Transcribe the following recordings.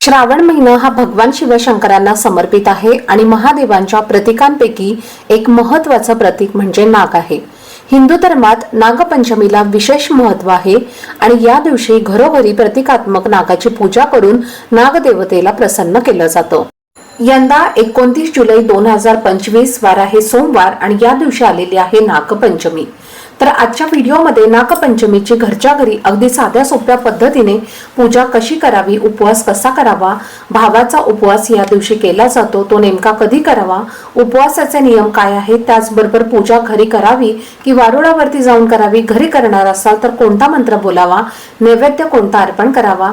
श्रावण महिना हा भगवान शिवशंकरांना समर्पित आहे आणि महादेवांच्या प्रतीकांपैकी एक महत्वाचं प्रतीक म्हणजे नाग आहे. हिंदू धर्मात नागपंचमीला विशेष महत्त्व आहे आणि या दिवशी घरोघरी प्रतिकात्मक नागाची पूजा करून नागदेवतेला प्रसन्न केलं जातं. यंदा एकोणतीस जुलै दोन हजार पंचवीस वार आहे सोमवार आणि या दिवशी आलेली आहे नागपंचमी. तर आजच्या व्हिडिओमध्ये नागपंचमीची घरच्या घरी अगदी साध्या सोप्या पद्धतीने पूजा कशी करावी उपवास कसा करावा भावाचा उपवास या दिवशी केला जातो तो नेमका कधी करावा उपवासाचे नियम काय आहेत त्याचबरोबर पूजा घरी करावी की वारुळावरती जाऊन करावी घरी करणार असाल तर कोणता मंत्र बोलावा नैवेद्य कोणता अर्पण करावा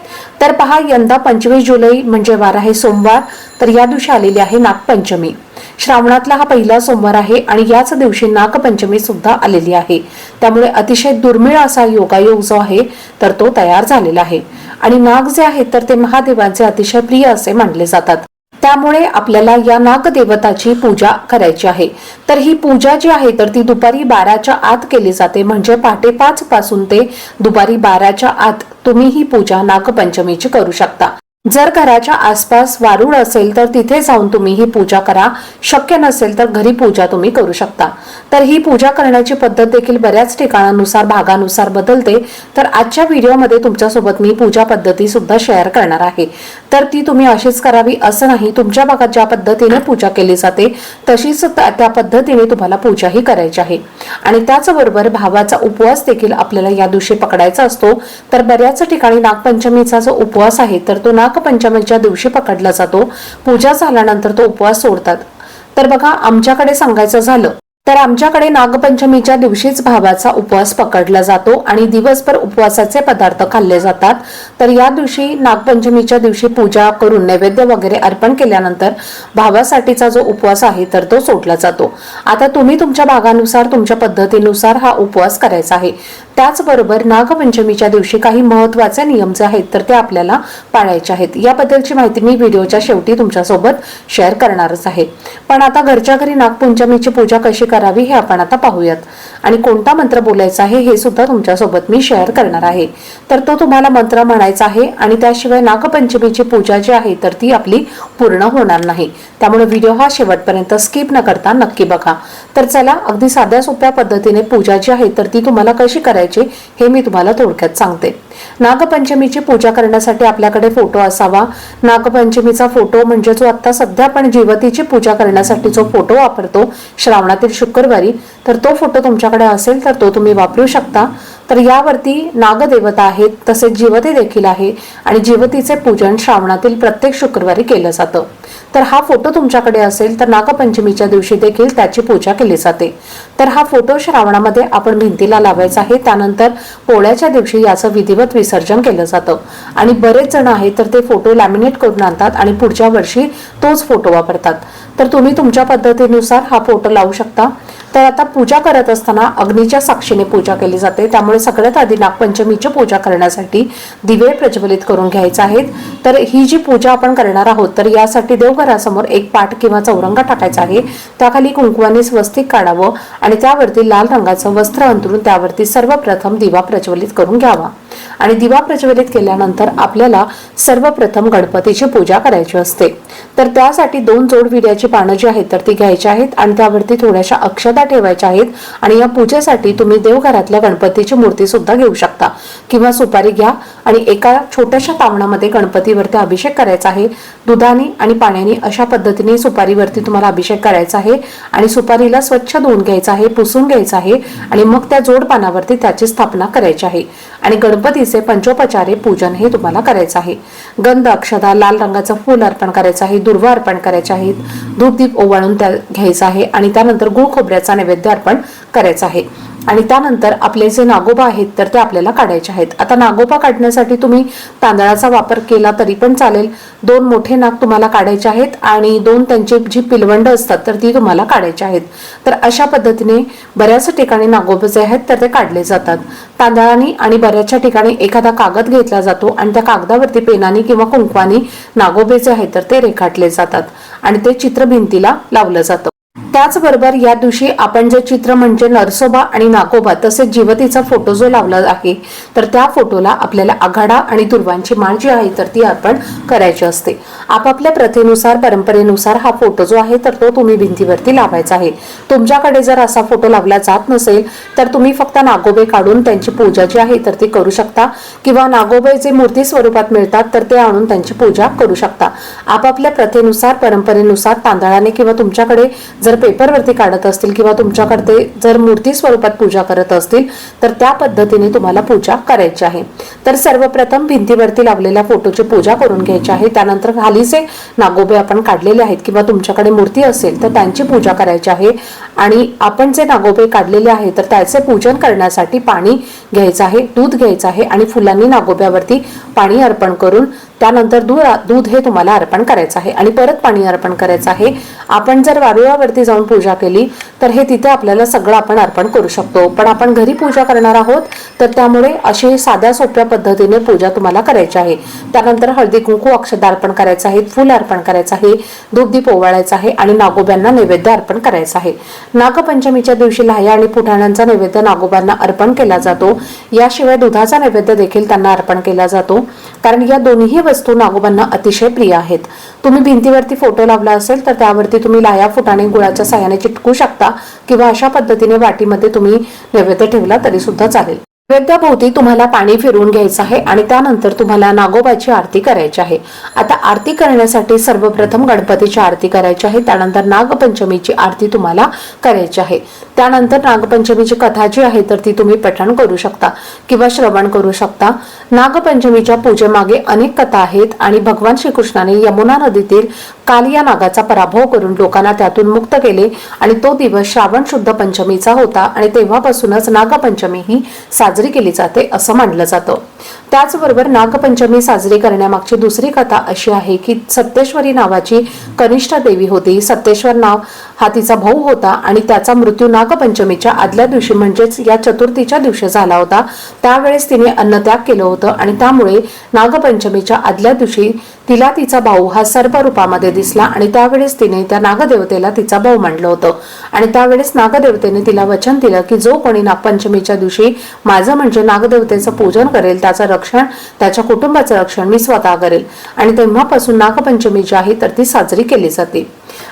तर पहा यंदा पंचवीस जुलै म्हणजे वार आहे सोमवार तर या दिवशी आलेली आहे नागपंचमी. श्रावणातला हा पहिला सोमवार आहे आणि याच दिवशी नागपंचमी सुद्धा आलेली आहे. त्यामुळे अतिशय दुर्मिळ असा योगायोग जो आहे तर तो तयार झालेला आहे. आणि नाग जे आहेत तर ते महादेवांचे अतिशय प्रिय असे मानले जातात. त्यामुळे आपल्याला या नागदेवताची पूजा करायची आहे. तर ही पूजा जी आहे तर ती दुपारी बाराच्या आत केली जाते. म्हणजे पहाटे पाच पासून ते दुपारी बाराच्या आत तुम्ही ही पूजा नागपंचमीची करू शकता. जर घराच्या आसपास वारुळ असेल तर तिथे जाऊन तुम्ही ही पूजा करा. शक्य नसेल तर घरी पूजा तुम्ही करू शकता. तर ही पूजा करण्याची पद्धत देखील बऱ्याच ठिकाणानुसार भागानुसार बदलते. तर आजच्या व्हिडिओमध्ये तुमच्यासोबत मी पूजा पद्धती सुद्धा शेअर करणार आहे. तर ती तुम्ही अशीच करावी असं नाही. तुमच्या भागात ज्या पद्धतीने पूजा केली जाते तशीच त्या पद्धतीने तुम्हाला पूजाही करायची आहे. आणि त्याचबरोबर भावाचा उपवास देखील आपल्याला या दिवशी पकडायचा असतो. तर बऱ्याच ठिकाणी नागपंचमीचा जो उपवास आहे तर तो नागपंचमीच्या दिवशी पकडला जातो. पूजा झाल्यानंतर तो उपवास सोडतात. तर बघा आमच्याकडे सांगायचं झालं तर आमच्याकडे नागपंचमीच्या दिवशीच भावाचा उपवास पकडला जातो आणि दिवसभर उपवासाचे पदार्थ खाल्ले जातात. तर या दिवशी नागपंचमीच्या दिवशी पूजा करून नैवेद्य वगैरे अर्पण केल्यानंतर भावासाठीचा जो उपवास आहे तर तो सोडला जातो. आता तुम्ही तुमच्या भागानुसार तुमच्या पद्धतीनुसार हा उपवास करायचा आहे. त्याचबरोबर नागपंचमीच्या दिवशी काही महत्त्वाचे नियम जे आहेत तर ते आपल्याला पाळायचे आहेत. याबद्दलची माहिती मी व्हिडिओच्या शेवटी तुमच्यासोबत शेअर करणारच आहे. पण आता घरच्या घरी नागपंचमीची पूजा कशी करावी हे आपण आता पाहूयात. आणि कोणता मंत्र बोलायचा आहे हे सुद्धा तुमच्यासोबत मी शेअर करणार आहे. तर तो तुम्हाला मंत्र म्हणायचा आहे आणि त्याशिवाय नागपंचमीची पूजा जी आहे तर ती आपली पूर्ण होणार नाही. त्यामुळे व्हिडिओ हा शेवटपर्यंत स्किप न करता नक्की बघा. तर चला अगदी साध्या सोप्या पद्धतीने पूजा जी आहे तर ती तुम्हाला कशी करायची हे मी तुम्हाला थोडक्यात सांगते. नागपंचमीची पूजा करण्यासाठी आपल्याकडे फोटो असावा. नागपंचमीचा फोटो म्हणजे जो आता सध्या आपण जीवतीची पूजा करण्यासाठी जो फोटो वापरतो श्रावणातील शुक्रवारी तर तो फोटो तुमच्याकडे असेल तर तो तुम्ही वापरू शकता. तर यावरती नागदेवता आहेत तसेच जीवती देखील आहे आणि जीवतीचे पूजन श्रावणातील प्रत्येक शुक्रवारी केलं जातं. तर हा फोटो तुमच्याकडे असेल तर नागपंचमीच्या दिवशी देखील त्याची पूजा केली जाते. तर हा फोटो श्रावणामध्ये आपण भिंतीला लावायचा आहे. त्यानंतर पोळ्याच्या दिवशी याचं विधिवत विसर्जन केलं जातं. आणि बरेच जण आहेत तर ते फोटो लॅमिनेट करून आणतात आणि पुढच्या वर्षी तोच फोटो वापरतात. तर तुम्ही तुमच्या पद्धतीनुसार हा फोटो लावू शकता. तर आता पूजा करत असताना अग्नीच्या साक्षीने पूजा केली जाते. त्यामुळे सगळ्यात आधी नागपंचमीची पूजा करण्यासाठी दिवे प्रज्वलित करून घ्यायचे आहेत. तर ही जी पूजा आपण करणार आहोत तर यासाठी देवघरासमोर एक पाठ किंवा चौरंगा टाकायचा आहे. त्याखाली कुंकवाने स्वस्तिक काढावं आणि त्यावरती लाल रंगाचं वस्त्र अंतरून त्यावरती सर्वप्रथम दिवा प्रज्वलित करून घ्यावा. आणि दिवा प्रज्वलित केल्यानंतर आपल्याला सर्वप्रथम गणपतीची पूजा करायची असते. तर त्यासाठी दोन जोड विड्याची पानं जी आहेत तर ती घ्यायची आहेत आणि त्यावरती थोड्याशा अक्षता ठेवायच्या आहेत आणि या पूजेसाठी तुम्ही देवघरातल्या गणपतीची मूर्ती सुद्धा घेऊ शकता. किंवा सुपारी घ्या आणि एका छोट्याशा तावणामध्ये गणपतीवरती अभिषेक करायचा आहे. दुधाने आणि पाण्याने अशा पद्धतीने सुपारीवरती तुम्हाला अभिषेक करायचा आहे आणि सुपारीला स्वच्छ धुवून घ्यायचा आहे पुसून घ्यायचा आहे आणि मग त्या जोड पानावरती त्याची स्थापना करायची आहे. आणि गणपती गणपतीचे पंचोपचारी पूजन हे तुम्हाला करायचं आहे. गंध अक्षदा लाल रंगाचं फूल अर्पण करायचं आहे दुर्वा अर्पण करायचे आहेत. धूपदीप ओवाळून त्या घ्यायचा आहे आणि त्यानंतर गुळ खोबऱ्याचा नैवेद्य अर्पण करायचा आहे. आणि त्यानंतर आपले जे नागोबा आहेत तर ते आपल्याला काढायचे आहेत. आता नागोबा काढण्यासाठी तुम्ही तांदळाचा वापर केला तरी पण चालेल. दोन मोठे नाग तुम्हाला काढायचे आहेत आणि दोन त्यांची जी पिलवंड असतात तर ती तुम्हाला काढायची आहेत. तर अशा पद्धतीने बऱ्याच ठिकाणी नागोबा जे आहेत तर ते काढले जातात. तांदळाने आणि बऱ्याचशा ठिकाणी एखादा कागद घेतला जातो आणि त्या कागदावरती पेनाने किंवा कुंकवानी नागोबे जे आहेत तर ते रेखाटले जातात. आणि ते चित्र भिंतीला लावलं जातं. त्याचबरोबर या दिवशी आपण जे चित्र म्हणजे नरसोबा आणि नागोबा तसेच जीवतीचा फोटो जो लावला आहे तर त्या फोटोला आपल्याला आघाडा आणि दुर्वांची माळ जी आहे तर ती अर्पण करायची असते. आपापल्या प्रथेनुसार परंपरेनुसार हा फोटो जो आहे तर तो तुम्ही भिंतीवरती लावायचा आहे. तुमच्याकडे जर असा फोटो लावला जात नसेल तर तुम्ही फक्त नागोबे काढून त्यांची पूजा जी आहे तर ती करू शकता. किंवा नागोबे जे मूर्ती स्वरूपात मिळतात तर ते आणून त्यांची पूजा करू शकता. आपापल्या प्रथेनुसार परंपरेनुसार तांदळाने किंवा तुमच्याकडे जर पेपरवरती काढत असतील किंवा तुमच्याकडे जर मूर्ती स्वरूपात पूजा करत असतील तर त्या पद्धतीने तुम्हाला पूजा करायची आहे. तर सर्वप्रथम भिंतीवरती लावलेल्या फोटोची पूजा करून घ्यायची आहे. त्यानंतर खालीचे नागोबे आपण काढलेले आहेत किंवा तुमच्याकडे मूर्ती असेल तर त्यांची पूजा करायची आहे. आणि आपण जे नागोबे काढलेले आहे तर त्याचे पूजन करण्यासाठी पाणी घ्यायचं आहे दूध घ्यायचं आहे आणि फुलांनी नागोब्यावरती पाणी अर्पण करून त्यानंतर दूध दूध हे तुम्हाला अर्पण करायचं आहे आणि परत पाणी अर्पण करायचं आहे. आपण जर वारुळावरती जाऊन पूजा केली तर हे तिथे आपल्याला सगळं आपण अर्पण करू शकतो. पण आपण घरी पूजा करणार आहोत तर त्यामुळे अशी साध्या सोप्या पद्धतीने पूजा तुम्हाला करायची आहे. त्यानंतर हळदी कुंकू अक्षदा अर्पण करायचं आहे फुल अर्पण करायचं आहे धूपदीप पोवाळायचं आहे आणि नागोब्यांना नैवेद्य अर्पण करायचं आहे. नागपंचमीच्या दिवशी लाह्या आणि फुटाण्यांचा नैवेद्य नागोबांना अर्पण केला जातो. याशिवाय दुधाचा नैवेद्य देखील त्यांना अर्पण केला जातो. कारण या दोन्ही वस्तू नागोबांना अतिशय प्रिय आहेत. तुम्ही भिंतीवरती फोटो लावला असेल तर त्यावरती तुम्ही लाया फुटाणे गुळाच्या साह्याने चिटकू शकता किंवा अशा पद्धतीने वाटीमध्ये तुम्ही नैवेद्य ठेवला तरी सुद्धा चालेल. नैवेद्याभोवती तुम्हाला पाणी फिरवून घ्यायचं आहे आणि त्यानंतर तुम्हाला नागोबाची आरती करायची आहे. आता आरती करण्यासाठी सर्वप्रथम गणपतीची आरती करायची आहे त्यानंतर नागपंचमीची आरती तुम्हाला करायची आहे. त्यानंतर नागपंचमीची कथा जी आहे तर ती तुम्ही पठण करू शकता किंवा श्रवण करू शकता. नागपंचमीच्या पूजेमागे अनेक कथा आहेत आणि भगवान श्रीकृष्णाने यमुना नदीतील काल या नागाचा पराभव करून लोकांना त्यातून मुक्त केले आणि तो दिवस श्रावण शुद्ध पंचमीचा होता आणि तेव्हापासूनच नागपंचमी ही साजरी केली जाते असं मानलं जातं. त्याचबरोबर नागपंचमी साजरी करण्यामागची दुसरी कथा अशी आहे की सत्तेश्वरी नावाची कनिष्ठ देवी होती. सत्तेश्वर नाव हा तिचा भाऊ होता आणि त्याचा मृत्यू नागपंचमीच्या आदल्या दिवशी म्हणजेच या चतुर्थीच्या दिवशी झाला होता. त्यावेळेस तिने अन्नत्याग केलं होतं आणि त्यामुळे नागपंचमीच्या आदल्या दिवशी तिला तिचा भाऊ हा सर्प रूपामध्ये दिसला आणि त्यावेळेस तिने त्या नागदेवतेला तिचा भाऊ मांडलं होतं. आणि त्यावेळेस नागदेवतेने तिला वचन दिलं की जो कोणी नागपंचमीच्या दिवशी माझं म्हणजे नागदेवतेचं पूजन करेल त्याचं रक्षण त्याच्या कुटुंबाचं रक्षण मी स्वतः करेल. आणि तेव्हापासून नागपंचमी जी आहे तर ती साजरी केली जाते.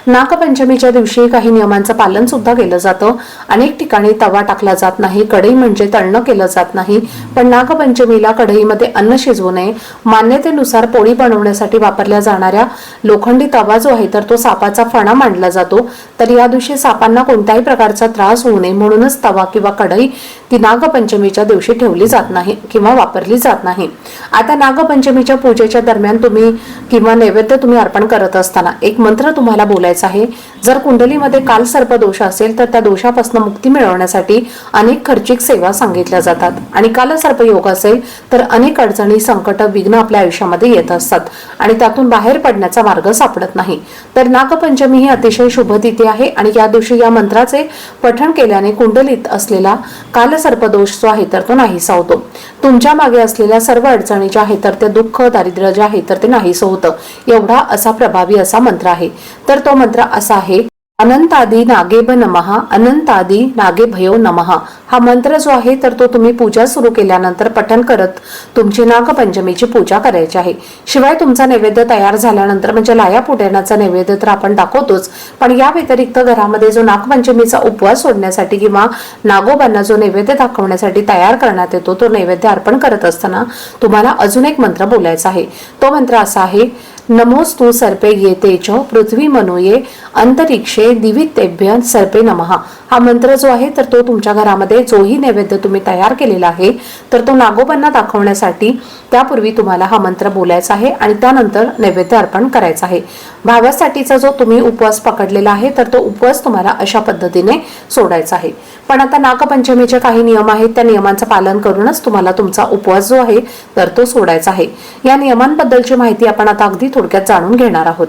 नागपंचमीच्या दिवशी काही नियमांचं पालन सुद्धा केलं जातं. अनेक ठिकाणी तवा टाकला जात नाही कढई म्हणजे तळणं केलं जात नाही. पण नागपंचमीला कढईमध्ये अन्न शिजवू नये. मान्यतेनुसार पोळी बनवण्यासाठी वापरल्या जाणाऱ्या लोखंडी तवा जो आहे तर तो सापाचा फणा मांडला जातो. तर या दिवशी सापांना कोणत्याही प्रकारचा त्रास होऊ नये. म्हणूनच तवा किंवा कढई ती नागपंचमीच्या दिवशी ठेवली जात नाही किंवा वापरली जात नाही. आता नागपंचमीच्या पूजेच्या दरम्यान तुम्ही किंवा नैवेद्य तुम्ही अर्पण करत असताना एक मंत्र तुम्हाला बोलायचं आहे. जर कुंडलीमध्ये काल सर्प दोष असेल तर त्या दोषापासून मुक्ती मिळवण्यासाठी अनेक खर्चिक सेवा सांगितल्या जातात. आणि काल सर्प योग असेल तर अनेक अडचणी संकट विघ्न आपल्या आयुष्यामध्ये येत असतात. आणि त्यातून बाहेर पडण्याचा मार्ग सापडत नाही. तर नागपंचमी ही अतिशय शुभ तिथी आहे. आणि या दिवशी या मंत्राचे पठण केल्याने कुंडलीत असलेला काल दोष जो आहे तर तो नाहीसा होतो. तुमच्या मागे असलेल्या सर्व अडचणी ज्या आहेत तर ते दुःख दारिद्र्य जे आहे तर ते नाहीसं होतं. एवढा असा प्रभावी असा मंत्र आहे. तर तो मंत्र असा आहे अनंतादी नागेब नमहा अनंतादी नागे भयो नमहा हा मंत्र जो आहे तर तो तुम्ही पूजा सुरू केल्यानंतर पठण करत तुमची नागपंचमीची पूजा करायची आहे. शिवाय तुमचा नैवेद्य तयार झाल्यानंतर म्हणजे लाया पुट्यानाचा नैवेद्य तर आपण दाखवतोच पण या व्यतिरिक्त घरामध्ये जो नागपंचमीचा उपवास सोडण्यासाठी किंवा नागोबांना जो नैवेद्य दाखवण्यासाठी तयार करण्यात येतो तो नैवेद्य अर्पण करत असताना तुम्हाला अजून एक मंत्र बोलायचा आहे. तो मंत्र असा आहे नमोस्तु सर्पे येते च पृथ्वी मनोये अंतरिक्षे दिवितेभ्य सर्पे नमहा हा मंत्र जो आहे तर तो तुमच्या घरामध्ये जोही नैवेद्य तुम्ही तयार केलेला आहे. तर तो नागोबांना दाखवण्यासाठी त्यापूर्वी तुम्हाला हा मंत्र बोलायचा आहे आणि त्यानंतर नैवेद्य अर्पण करायचा आहे. भावासाठीचा जो तुम्ही उपवास पकडलेला आहे तर तो उपवास तुम्हाला अशा पद्धतीने सोडायचा आहे. पण आता नागपंचमीचे काही नियम आहेत त्या नियमांचं पालन करूनच तुम्हाला तुमचा उपवास जो आहे तर तो सोडायचा आहे. या नियमांबद्दलची माहिती आपण आता अगदी थोडक्यात जाणून घेणार आहोत.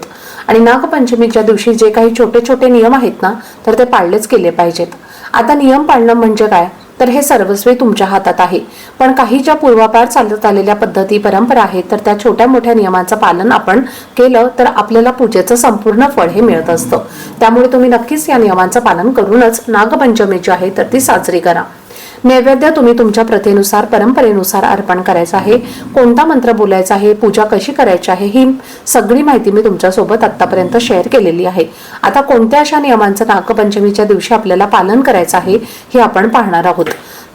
आणि नागपंचमीच्या दिवशी जे काही छोटे छोटे नियम आहेत ना तर ते पाळलेच केले पाहिजेत. आता नियम पाळणं म्हणजे काय? तर हे सर्वस्वी तुमच्या हातात आहे. पण काही ज्या पूर्वापार चालत आलेल्या पद्धती परंपरा आहेत तर त्या छोट्या मोठ्या नियमांचं पालन आपण केलं तर आपल्याला पूजेचं संपूर्ण फळ हे मिळत असतं. त्यामुळे तुम्ही नक्कीच या नियमांचं पालन करूनच नागपंचमी जी आहे तर ती साजरी करा. नैवेद्य तुम्ही तुमच्या प्रथेनुसार परंपरेनुसार अर्पण करायचं आहे. कोणता मंत्र बोलायचा आहे पूजा कशी करायची आहे ही सगळी माहिती मी तुमच्यासोबत आतापर्यंत शेअर केलेली आहे. आता कोणत्या अशा नियमांचं नागपंचमीच्या दिवशी आपल्याला पालन करायचं आहे हे आपण पाहणार आहोत.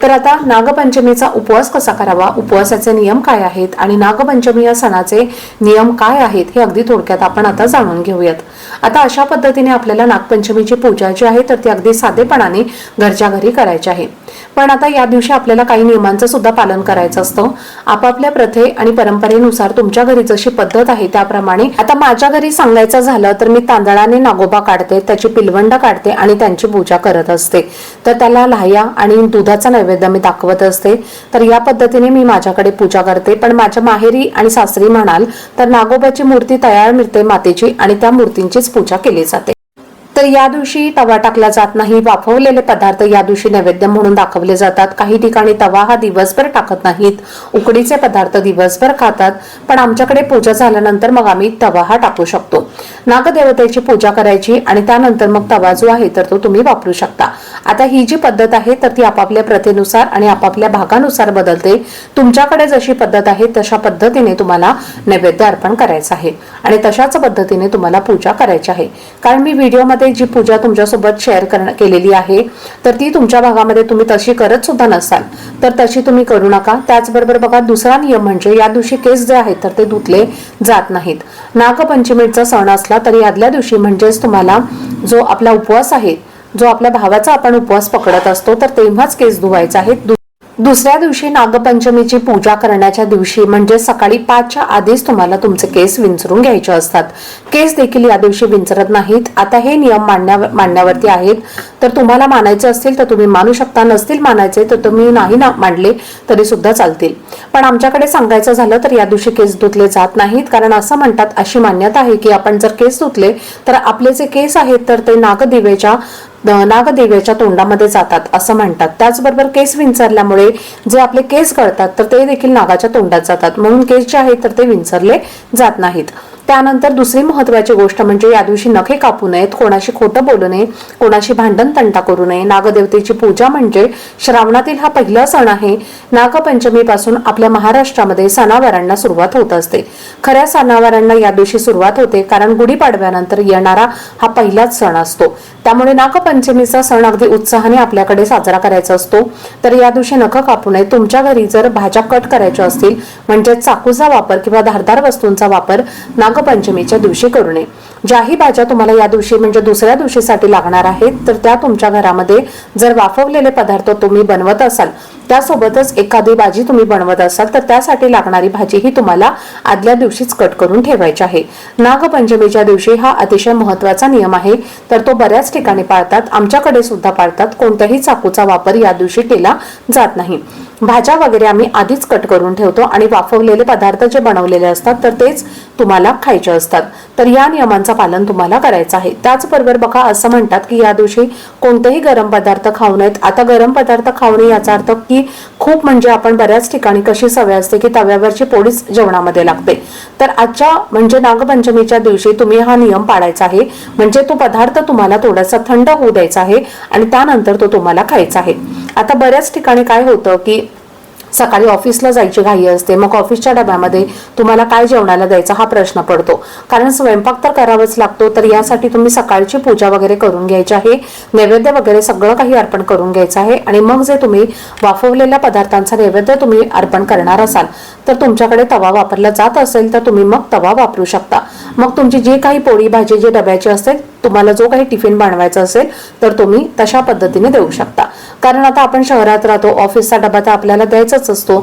तर आता नागपंचमीचा उपवास कसा करावा उपवासाचे नियम काय आहेत आणि नागपंचमी या सणाचे नियम काय आहेत हे अगदी थोडक्यात आपण आता जाणून घेऊयात. आता अशा पद्धतीने आपल्याला नागपंचमीची पूजा जी आहे तर ती अगदी साधेपणाने घरच्या घरी करायची आहे. पण आता या दिवशी आपल्याला काही नियमांचं सुद्धा पालन करायचं असतं. आपापल्या प्रथे आणि परंपरेनुसार तुमच्या घरी जशी पद्धत आहे त्याप्रमाणे आता माझ्या घरी सांगायचं झालं तर मी तांदळाने नागोबा काढते त्याची पिलवंड काढते आणि त्यांची पूजा करत असते. तर त्याला लाह्या आणि दुधाचा नैवेद्य मी दाखवत असते. तर या पद्धतीने मी माझ्याकडे पूजा करते. पण माझ्या माहेरी आणि सासरी म्हणाल तर नागोबाची मूर्ती तयार मिळते मातेची आणि त्या मूर्तींचीच पूजा केली जाते. तर या दिवशी तवा टाकला जात नाही. वाफवलेले पदार्थ या दिवशी नैवेद्य म्हणून दाखवले जातात. काही ठिकाणी तवा हा दिवसभर टाकत नाहीत. उकडीचे पदार्थ दिवसभर खातात. पण आमच्याकडे पूजा झाल्यानंतर मग आम्ही तवा हा टाकू शकतो. नागदेवतेची पूजा करायची आणि त्यानंतर मग तवा जो आहे तर तो तुम्ही वापरू शकता. आता ही जी पद्धत आहे तर ती आपापल्या प्रथेनुसार आणि आपापल्या भागानुसार बदलते. तुमच्याकडे जशी पद्धत आहे तशा पद्धतीने तुम्हाला नैवेद्य अर्पण करायचं आहे. आणि तशाच पद्धतीने तुम्हाला पूजा करायची आहे. कारण मी व्हिडिओमध्ये जी पूजा तुमच्यासोबत शेअर केलेली आहे तर ती तुमच्या भागामध्ये तुम्ही तशी करत सुद्धा नसाल. तर तशी तुम्ही करू नका. त्याचबरोबर बघा दुसरा नियम म्हणजे या दिवशी केस जे आहेत तर ते धुतले जात नाहीत. नागपंचमीचा सण असला तरी आदल्या दिवशी म्हणजेच तुम्हाला जो आपला उपवास आहे जो आपल्या भावाचा आपण उपवास पकडत असतो तर तेव्हाच केस धुवायचा आहेत. दुसऱ्या दिवशी नागपंचमीची पूजा करण्याच्या दिवशी म्हणजे सकाळी पाचच्या आधीच तुम्हाला तुमचे केस विंचरून घ्यायचे असतात. केस देखील या दिवशी विंचरत नाहीत. आता हे नियम मांडण्यावर मांडण्यावरती आहेत. तर तुम्हाला मानायचे असतील तर तुम्ही मानू शकता. नसतील मानायचे तर तुम्ही नाही ना मांडले तरी सुद्धा चालतील. पण आमच्याकडे सांगायचं झालं तर या दिवशी केस धुतले जात नाहीत. कारण असं म्हणतात अशी मान्यता आहे की आपण जर केस धुतले तर आपले जे केस आहेत तर ते नागदिवेच्या नागदेवीच्या तोंडामध्ये जातात असं म्हणतात. त्याचबरोबर केस विंचरल्यामुळे जे आपले केस कळतात तर ते देखील नागाच्या तोंडात जातात. म्हणून केस जे आहेत तर ते विंचरले जात नाहीत. त्यानंतर दुसरी महत्वाची गोष्ट म्हणजे या दिवशी नखे कापू नयेत कोणाशी खोटं बोलू नये कोणाशी भांडण तंटा करू नये. नागदेवतेची पूजा म्हणजे श्रावणातील हा पहिला सण आहे. नागपंचमीपासून आपल्या महाराष्ट्रामध्ये सणावारांना सुरुवात होत असते. खऱ्या सणावारांना या दिवशी सुरुवात होते कारण गुढीपाडव्यानंतर येणारा हा पहिलाच सण असतो. त्यामुळे नागपंचमीचा सण अगदी उत्साहाने आपल्याकडे साजरा करायचा असतो. तर या दिवशी नख कापू नये. तुमच्या घरी जर भाज्या कट करायच्या असतील म्हणजे चाकूचा वापर किंवा धारदार वस्तूंचा वापर नाग नागपंचमीच्या दिवशी करू नये. ज्याही भाज्या तुम्हाला या दिवशी म्हणजे दुसऱ्या दिवशीसाठी लागणार आहेत तर त्या तुमच्या घरामध्ये जर वाफवलेले पदार्थ तुम्ही बनवत असाल त्यासोबतच एखादी भाजी तुम्ही बनवत असाल तर त्यासाठी लागणारी भाजी ही तुम्हाला आदल्या दिवशीच कट करून ठेवायची आहे. नागपंचमीच्या दिवशी हा अतिशय महत्त्वाचा नियम आहे. तर तो बऱ्याच ठिकाणी पाळतात आमच्याकडे सुद्धा पाळतात. कोणत्याही चाकूचा वापर या दिवशी केला जात नाही. भाज्या वगैरे आम्ही आधीच कट करून ठेवतो आणि वाफवलेले पदार्थ जे बनवलेले असतात तर तेच तुम्हाला खायचे असतात. तर या नियमांचं पालन तुम्हाला करायचं आहे. त्याचबरोबर बघा असं म्हणतात की या दिवशी कोणतेही गरम पदार्थ खाऊ नयेत. आता गरम पदार्थ खाऊ नये याचा अर्थ की की खूप म्हणजे आपण बऱ्याच ठिकाणी कशी सवय असते की तव्यावरची पोळीच जेवणामध्ये लागते. तर आजच्या म्हणजे नागपंचमीच्या दिवशी तुम्ही हा नियम पाळायचा आहे. म्हणजे तो पदार्थ तुम्हाला थोडासा थंड होऊ द्यायचा आहे आणि त्यानंतर तो तुम्हाला खायचा आहे. आता बऱ्याच ठिकाणी काय होतं की सकाळी ऑफिसला जायची घाई असते. मग ऑफिसच्या डब्यामध्ये तुम्हाला काय जेवणाला द्यायचा हा प्रश्न पडतो. कारण स्वयंपाक तर करावाच लागतो तर यासाठी तुम्ही सकाळची पूजा वगैरे करून घ्यायची आहे. नैवेद्य वगैरे सगळं काही अर्पण करून घ्यायचं आहे. आणि मग जे तुम्ही वाफवलेल्या पदार्थांचा नैवेद्य तुम्ही अर्पण करणार असाल तर तुमच्याकडे तवा वापरला जात असेल तर तुम्ही मग तवा वापरू शकता. मग तुमची जी काही पोळी भाजी जी डब्याची असेल तुम्हाला जो काही टिफिन बनवायचा असेल तर तुम्ही तशा पद्धतीने देऊ शकता. कारण आता आपण शहरात राहतो ऑफिसचा डबा तर आपल्याला द्यायचाच असतो.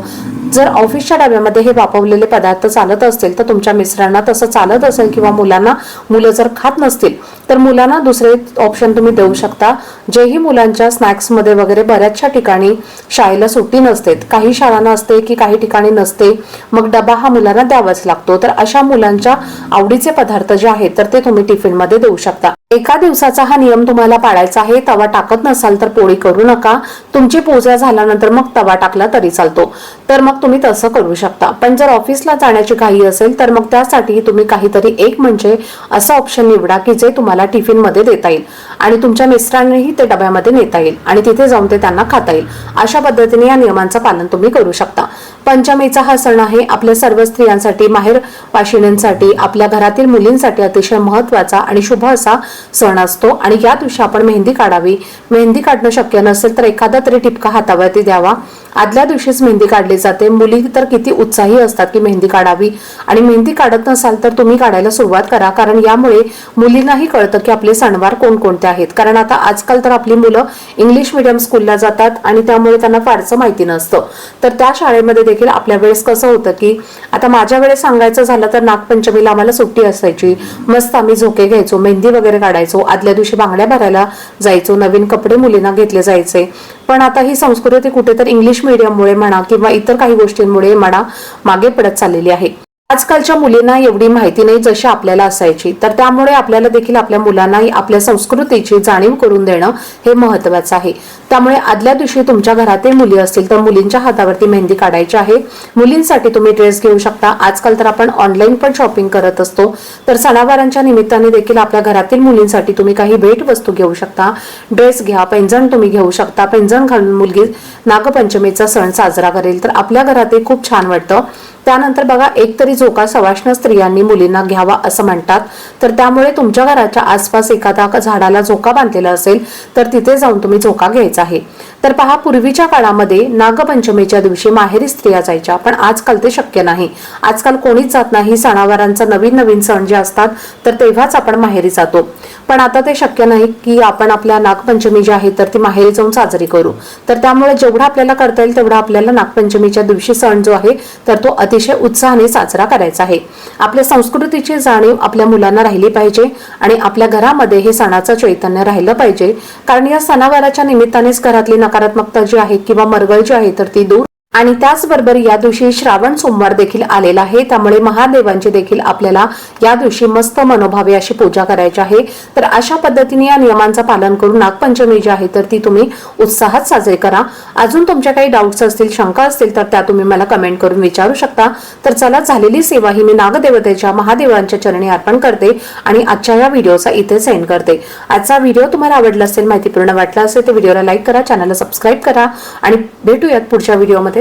जर ऑफिसच्या डब्यामध्ये हे वापरलेले पदार्थ चालत असतील तर तुमच्या मिस्टरांना तसं चालत असेल किंवा मुलांना मुलं जर खात नसतील तर मुलांना दुसरे ऑप्शन तुम्ही देऊ शकता. जेही मुलांच्या स्नॅक्समध्ये वगैरे बऱ्याचशा ठिकाणी शाळेला सुट्टी नसते. काही शाळांना असते की काही ठिकाणी नसते. मग डबा हा मुलांना द्यावाच लागतो. तर अशा मुलांच्या आवडीचे पदार्थ जे आहेत तर ते तुम्ही टिफिनमध्ये देऊ शकता. एका दिवसाचा हा नियम तुम्हाला पाळायचा आहे तवा टाकत नसाल तर पोळी करू नका. तुमची पूजा झाल्यानंतर मग तवा टाकला तरी चालतो. तर मग तुम्ही तसं करू शकता. पण जर ऑफिसला जाण्याची घाई असेल तर मग त्यासाठी तुम्ही काहीतरी एक म्हणजे असं ऑप्शन निवडा की जे तुम्हाला टिफिनमध्ये देता येईल. आणि तुमच्या मिस्टरांनीही ते डब्यामध्ये नेता येईल आणि तिथे जाऊन ते त्यांना खाता येईल. अशा पद्धतीने या नियमांचं पालन तुम्ही करू शकता. पंचमीचा हा सण आहे. आपल्या सर्व स्त्रियांसाठी माहेर पाशिणींसाठी आपल्या घरातील मुलींसाठी अतिशय महत्त्वाचा आणि शुभ असा सण असतो आणि या दिवशी आपण मेहंदी काढावी. मेहंदी काढणं शक्य नसेल तर एखादा तरी टिपका हातावरती द्यावा. आदल्या दिवशीच मेहंदी काढली जाते. मुली तर किती उत्साही असतात की मेहंदी काढावी. आणि मेहंदी काढत नसाल तर तुम्ही काढायला सुरुवात करा. कारण यामुळे मुलींनाही कळतं की आपले सणवार कोणकोणते आहेत. कारण आता आजकाल तर आपली मुलं इंग्लिश मिडियम स्कूलला जातात आणि त्यामुळे त्यांना फारसं माहिती नसतं. तर त्या शाळेमध्ये देखील आपल्या वेळेस कसं होतं की आता माझ्या वेळेस सांगायचं झालं तर नागपंचमीला आम्हाला सुट्टी असायची. मस्त आम्ही झोके घ्यायचो मेहंदी वगैरे काढायचो. आदल्या दिवशी बांगड्या भरायला जायचो. नवीन कपडे मुलींना घेतले जायचे. पण आता ही संस्कृती कुठेतरी इंग्लिश मिडियममुळे म्हणा किंवा इतर काही गोष्टींमुळे म्हणा मागे पडत चाललेली आहे. आजकालच्या मुलींना एवढी माहिती नाही जशी आपल्याला असायची. तर त्यामुळे आपल्याला देखील आपल्या मुलांनाही आपल्या संस्कृतीची जाणीव करून देणं हे महत्वाचं आहे. त्यामुळे आदल्या दिवशी तुमच्या घरातील मुली असतील तर मुलींच्या हातावरती मेहंदी काढायची आहे. मुलींसाठी तुम्ही ड्रेस घेऊ शकता. आजकाल तर आपण ऑनलाईन पण शॉपिंग करत असतो. तर सणावारांच्या निमित्ताने देखील आपल्या घरातील मुलींसाठी तुम्ही काही भेट वस्तू घेऊ शकता. ड्रेस घ्या पैंजण तुम्ही घेऊ शकता. पैंजण घालून मुलगी नागपंचमीचा सण साजरा करेल. तर आपल्या घरात खूप छान वाटतं. त्यानंतर बघा एक तरी झोका सवाष्ण स्त्रियांनी मुलींना घ्यावा असं म्हणतात. तर त्यामुळे तुमच्या घराच्या आसपास एखादा झाडाला झोका बांधलेला असेल तर तिथे जाऊन तुम्ही झोका घ्यायचा आहे. तर पहा पूर्वीच्या काळामध्ये नागपंचमीच्या दिवशी माहेरी स्त्रिया जायच्या पण आजकाल ते शक्य नाही. आजकाल कोणीच जात नाही सणावारांचा नवीन नवीन सण जे असतात तर तेव्हाच आपण माहेरी जातो. पण आता ते शक्य नाही की आपण आपल्या नागपंचमी जी आहे तर ती माहेरी जाऊन साजरी करू. तर त्यामुळे जेवढा आपल्याला करता येईल तेवढा आपल्याला नागपंचमीच्या दिवशी सण जो आहे तर तो अतिशय उत्साहाने साजरा करायचा आहे. आपल्या संस्कृतीची जाणीव आपल्या मुलांना राहिली पाहिजे आणि आपल्या घरामध्ये हे सणाचं चैतन्य राहिलं पाहिजे. कारण या सणावाराच्या निमित्तानेच घरातली नकारात्मकता जी आहे किंवा मरगळ जी आहे तर ती दूर आणि त्याचबरोबर या दिवशी श्रावण सोमवार देखील आलेला आहे. त्यामुळे महादेवांची देखील आपल्याला या दिवशी मस्त मनोभावे अशी पूजा करायची आहे. तर अशा पद्धतीने या नियमांचं पालन करून नागपंचमी जी आहे तर ती तुम्ही उत्साहात साजरी करा. अजून तुमच्या काही डाऊट्स असतील शंका असतील तर त्या तुम्ही मला कमेंट करून विचारू शकता. तर चला झालेली सेवा ही मी नागदेवतेच्या महादेवांच्या चरणी अर्पण करते आणि आजच्या या व्हिडिओचा इथे सेंड करते. आजचा व्हिडिओ तुम्हाला आवडला असेल माहितीपूर्ण वाटला असेल तर व्हिडिओला लाईक करा चॅनलला सबस्क्राईब करा आणि भेटूयात पुढच्या व्हिडिओमध्ये.